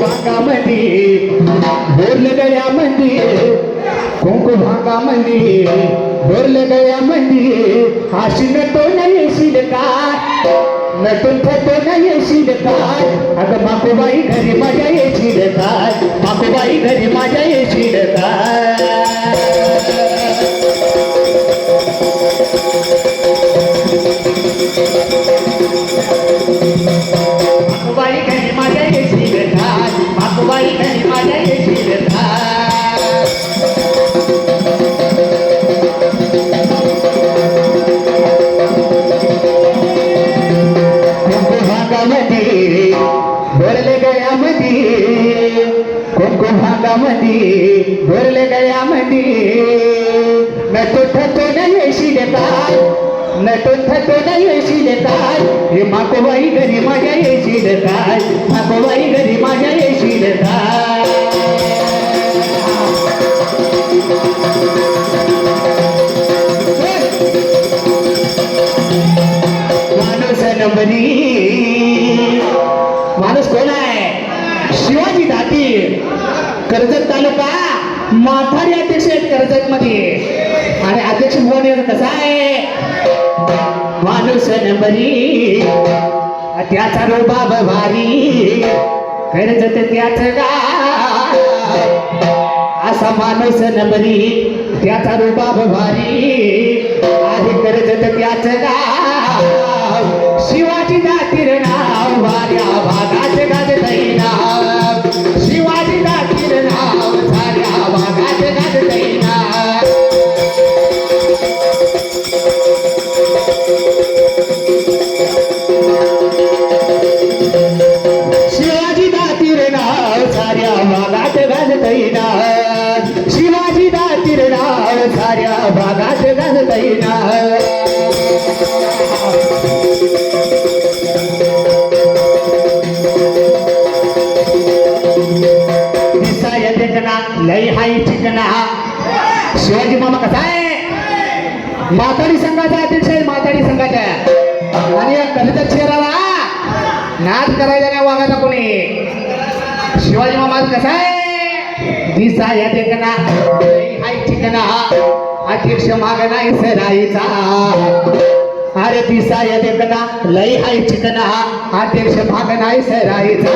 भागामध्ये बोरलं गळ्यामध्ये कुंकू भागामध्ये बोरलं गळ्यामध्ये अशी नटो नाही येशील काय नटून थटो नाही येशील काय अगं माकोबाई घरी माझ्या येशील काय माकोबाई घरी माझ्या येशील काय भागामध्ये भरले गळ्यामध्ये कुंकू भागामध्ये भरले गळ्यामध्ये नटो ठतो नाही येशील काय नटो ठतो नाही येशील काय हे माकोबाई घरी माझ्या येशील काय माकोबाई घरी माझ्या येशील काय माणूस नंबरी। कर्जत तालुका माथारी अध्यक्ष आहेत कर्जत मध्ये आणि अध्यक्ष भवन हे कसा आहे? माणूस नंबरी त्याचा रोबाब भारी कर्जत त्याच गाव असा माणूस नंबरी त्याचा रुबाब भारी आहे कर्जत त्याच गाव शिवाजी जातीर नाव वाऱ्या भागात गाजत नाव. कसा आहे दिसा या देखना हाय चिकना. अध्यक्ष माग नाही सराईचा. अरे दिसा या देखना लई हाय चिकना. अध्यक्ष माग नाही सराईचा.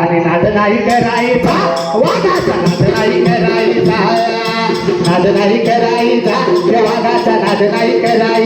आणि नाद नाही करायचा. वाघाचा नाद नाही करायचा. नाद नाही करायचा. वाघाचा नाद नाही करायचा.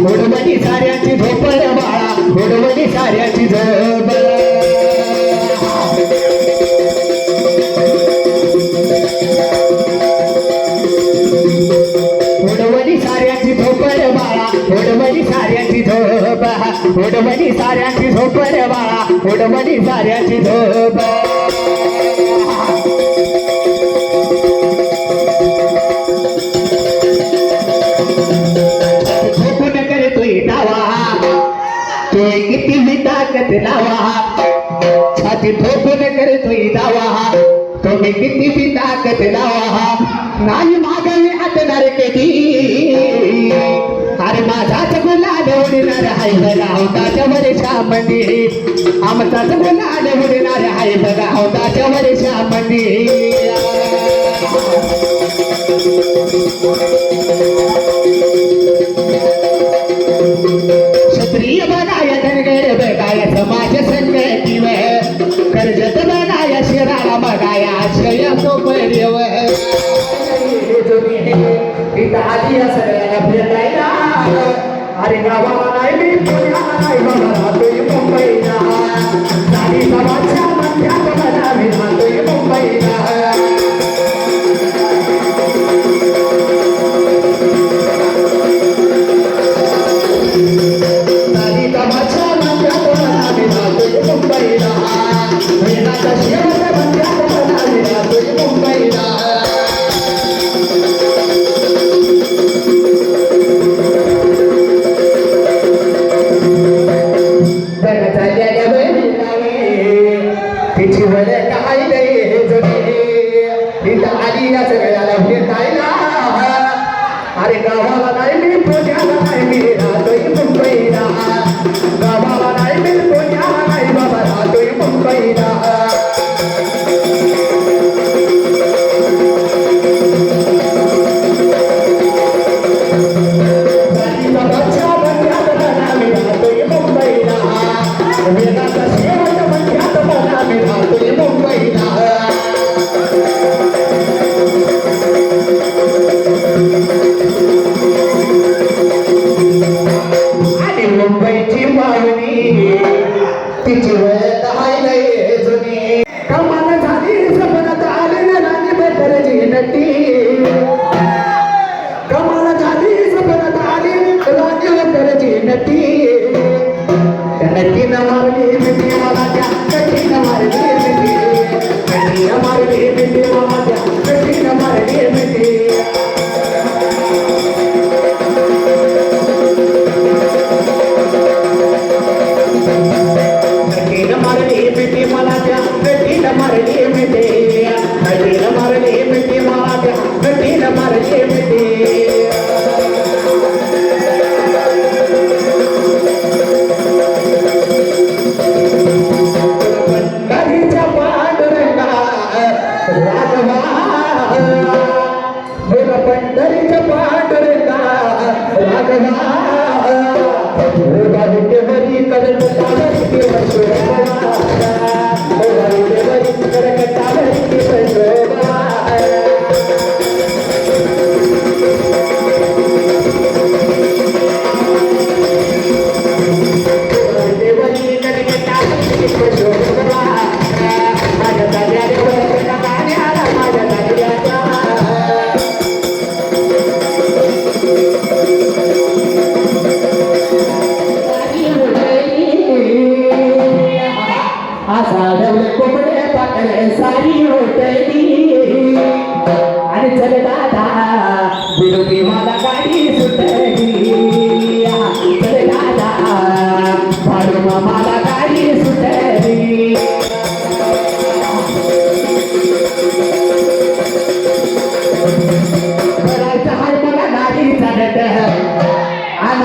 उडवली साऱ्याची झोप रे बाळा उडवली साऱ्याची झोप उडवली साऱ्याची झोप रे बाळा उडवली साऱ्याची झोप उडवली साऱ्याची झोप रे बाळा उडवली साऱ्याची झोप निधी ताकद लावा. नाही मागणी हटणार कधी अरे माझाच गुलाल उडणार हाय बघा होताच्या वर्षा मंदिरी आमचाच गुलाल उडणार हाय बघा होताच्या वर्षा मंदिरी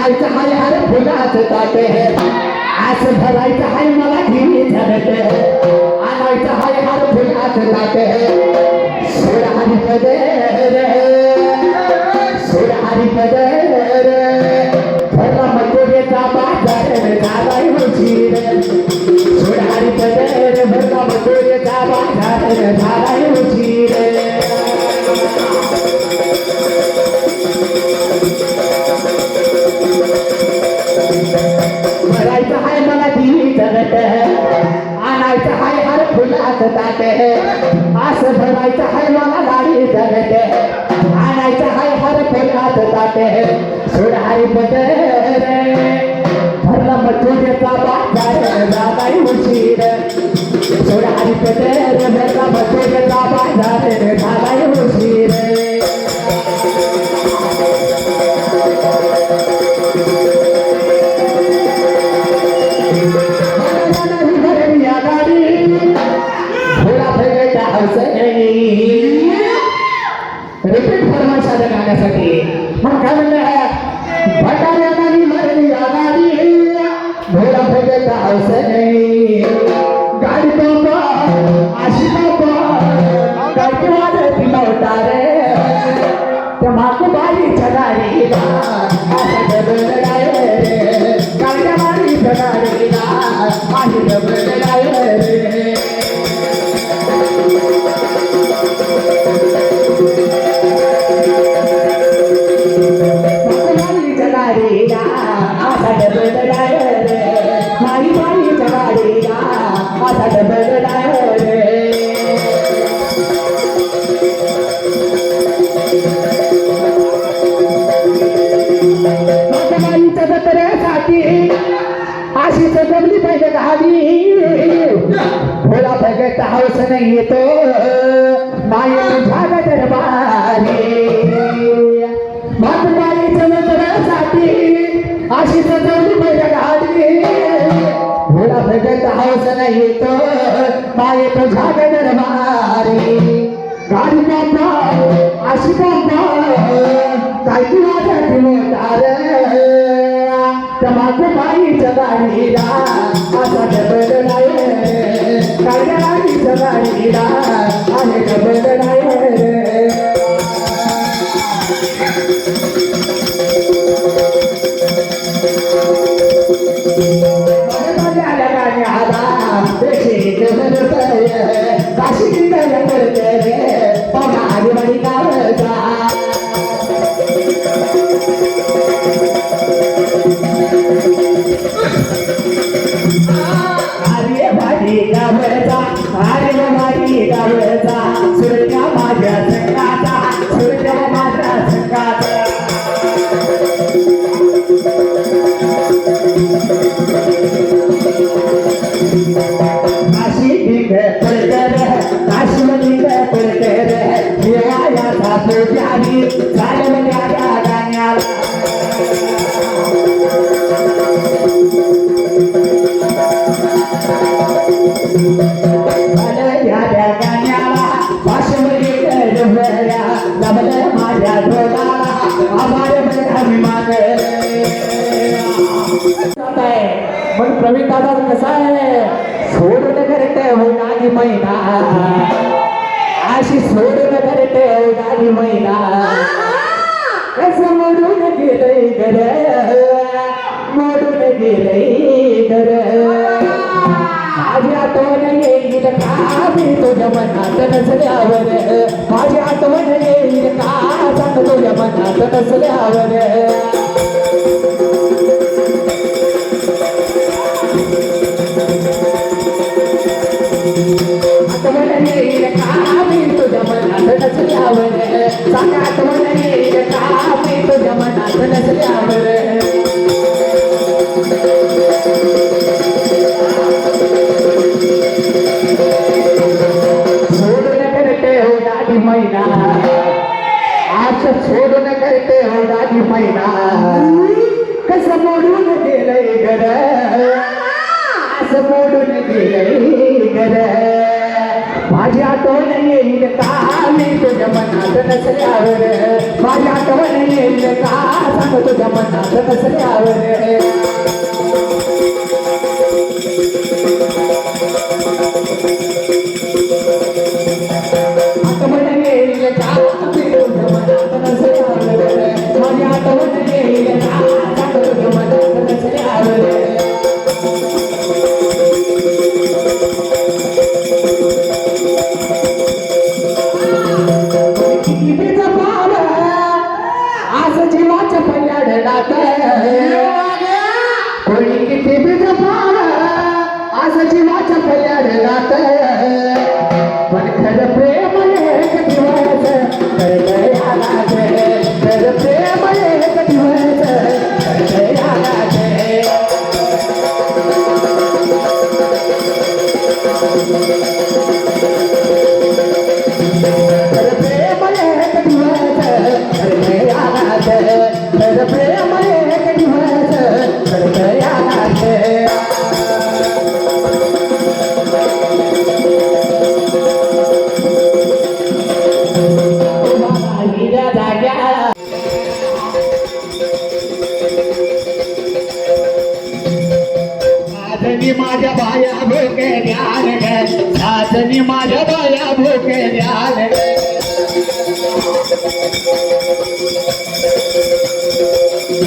भरायचं हाय हर फुलाच ताट आस भरायचं हाय मला घिरी है. आणायचं हाय हर फुलाच ताट सोड हरी पद सोड हरी पद भरला मकोड्याचा बाजार झालाय उशीर. सोड हरी पद भरला मकोड्याचा रे झालाय उशीर. भरायचं हाय मला दिली तगट आणायचं हाय हर फुलात ताट. असं भरायचं हाय मला लाडी तगट आणायचं हाय हर फुलात ताट. सोडारी बदल भरला मग तुझ्याचा बाजार दादाई उशीर. सोडारी बदल भरला मग तुझ्याचा बाजार. येतो. माये तुझ्या दरबारी. मातबाईच्या नजरासाठी अशी सजवली माझ्या गाडी घोडा भगत हौस येतो. माये तुझ्या दरबारी. गाडी बाबा अशी बाबा काय की माझ्या मोतार तमाकू बाईच्या गाडीला असा डबल नाही काळ्या गाडीच्या गाडीला आहे आल्या आला देशी गगन पय काशी गगन पडते पण प्रवीण दादा कसा आहे? सोडून करते उडाली हो महिना अशी सोडून करते उडाली हो महिना कसं मोडून गेलंय घर? मोडून गेलंय घर. माझी आठवण येईल का मी तुझ्या मनात नसल्यावर? माझी आठवण येईल का सांग तुझ्या मनात नसल्यावर? येईल का मी तुझ्या सांग तुझ्या मनात नसल्यावर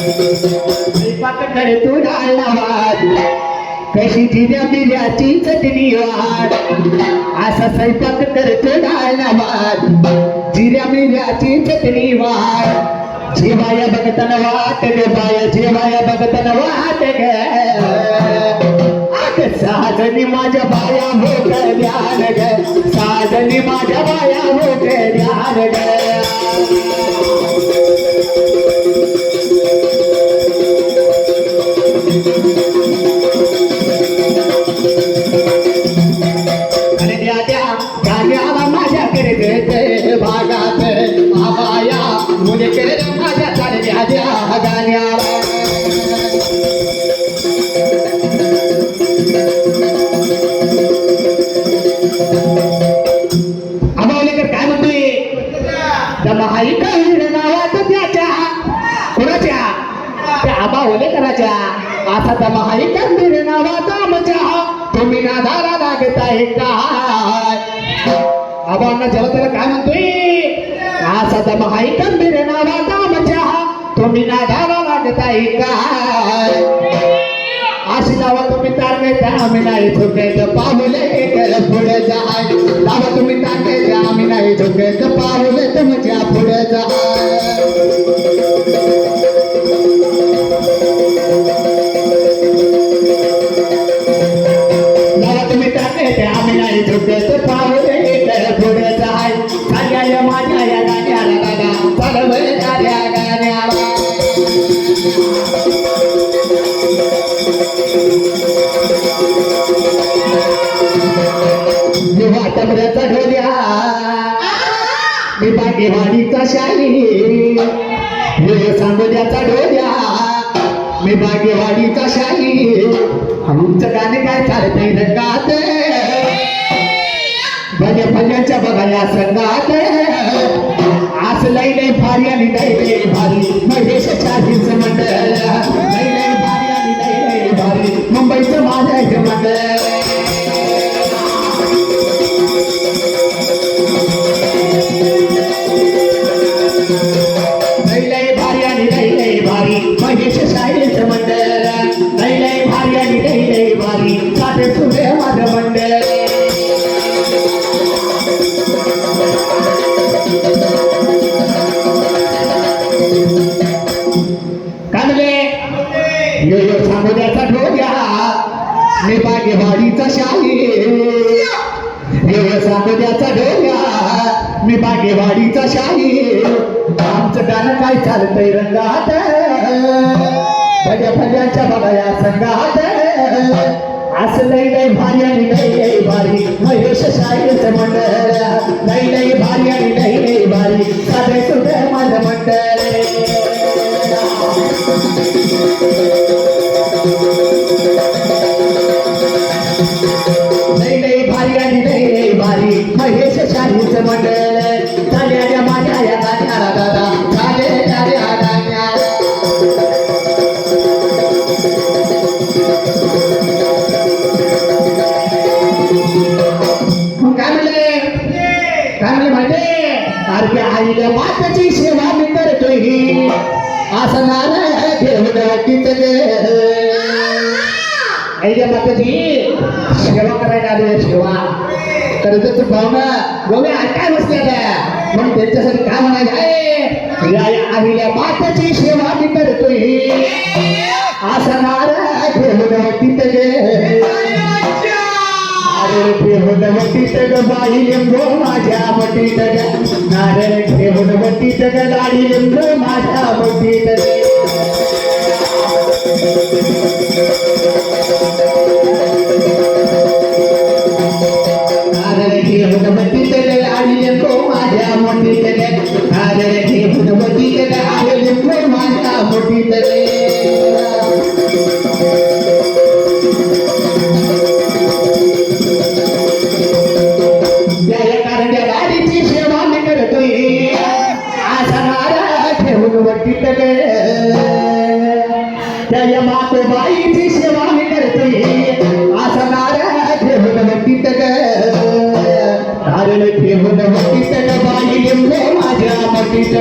स्वयंपाक कर तू डाळवाद कशी जिऱ्या मिऱ्याची चटणी वाढ असा स्वयंपाक करतो डाळवाद जिऱ्या मिऱ्याची चटणी वाढ जेवाया बघताना वाट ग बाया जेवाया बघताना वाट ग. साधनी माझ्या बाया होत ध्यान ग. साधनी माझ्या बाया होत ध्यान ग. माझ्याकडे देते भागात. आबाया मुले माझ्या चालल्या द्या गाण्याला असा कंदीर महाईकर नावात तुम्ही तुम्ही नादाला लागताय काय आबांना जरा त्याला काय म्हणतोय? असा त्या कंदीर नावात आमच्या तुम्ही नादाला लागताय काय अशी लावा तुम्ही तारखेत आम्ही नाही झुकेत. पाहुले पुढे जाय. लावा तुम्ही तारखेत आम्ही नाही झुकेत. पाहुले भज्यांच्या बघाया संगात लई लई भारी आणि लई लई भारी महेश शाहीचं मंडळ. लई लई भारी आणि लई लई भारी. मुंबईचं माझं हे मंडळ. मी बागेवाडीचा शाही. यो सांगण्याचा डोळ्या मी बागेवाडीचा शाही. आमचं गाणं काय चालतंय रंगात? भज्या भज्याच्या बघाया संघात. असं लई लई भारी आणि लई लई भारी महेश शाहीचं मंडळ. लई लई भारी आणि लई लई भारी साधे सुद्धा माझं मंडळ आईला सेवा मी करतोय. ही असं नारायण सेवा करायला आले सेवा. तर कर्जच भावना गोव्या काय बसल्या मग त्यांच्यासाठी काय म्हणायचं आहे? या या माताची सेवा मी करतोय. असणार तिथे नारळ ठेवून वटीत ग बाई लिंबो माझ्या बटीत ग. नारळ ठेवून वटीत ग लाडी लिंबो माझ्या बटीत ग.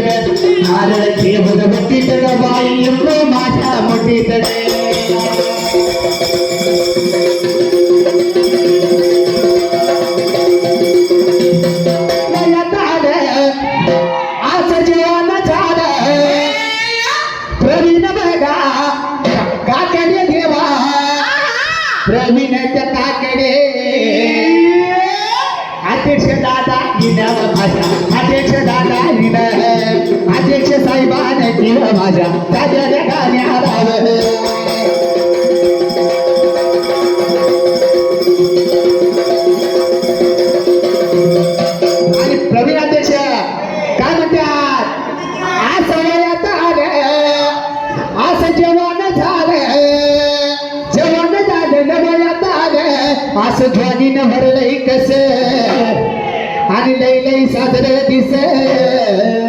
मटीत ग नारळ ठेवून वटीत ग बाई माझ्या दाद्या गाण्याला आणि प्रवीण अध्यक्ष काय म्हणतात? आज वयात आलं. सादर दिस.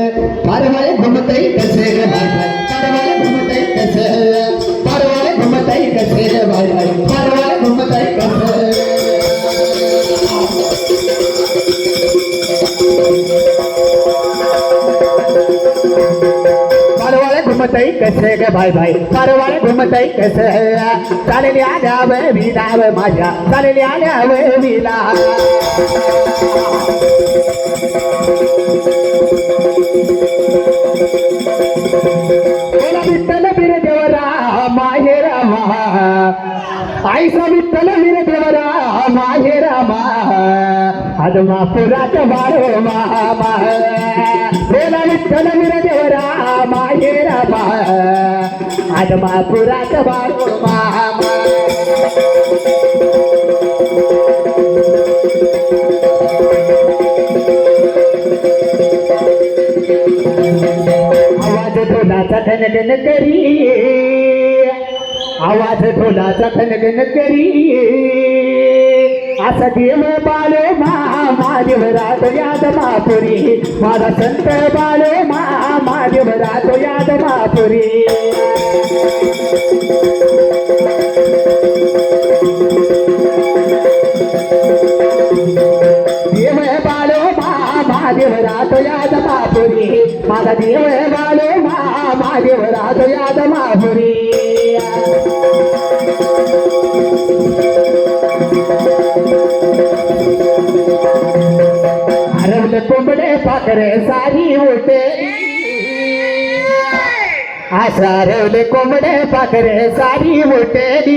பரவாயில்ல குமத்தை கசேர வாழ்வாய் பரவாயில்ல குமத்தை கசேர பரவாயில்ல குமத்தை கசேர வாழ்வாய் பரவாயில்ல குமத்தை கசேர घुमतई कसे ग भाई भाई कारवाळ घुमतई कसे चालेली आल्याव विलाव माझ्या चालेली आल्याव विला हदमापुरात बारो मामा. बोला विठ्ठल बिर देवरा माहेरा मा हदमापुरात बारो मामा. आवाज ढोलाचा खनगन करी. आवाज ढोलाचा खनगन करी. असा देव बालो मा महादेव रात याद मापुरी. माझा संत बालो मा महादेव रात याद मापुरी. देव बालो मा महादेव याद मापुरी. माझा देव बालो मा महादेव याद मापुरी. સારવલે કોમડે પાખરે સારી મોટેલી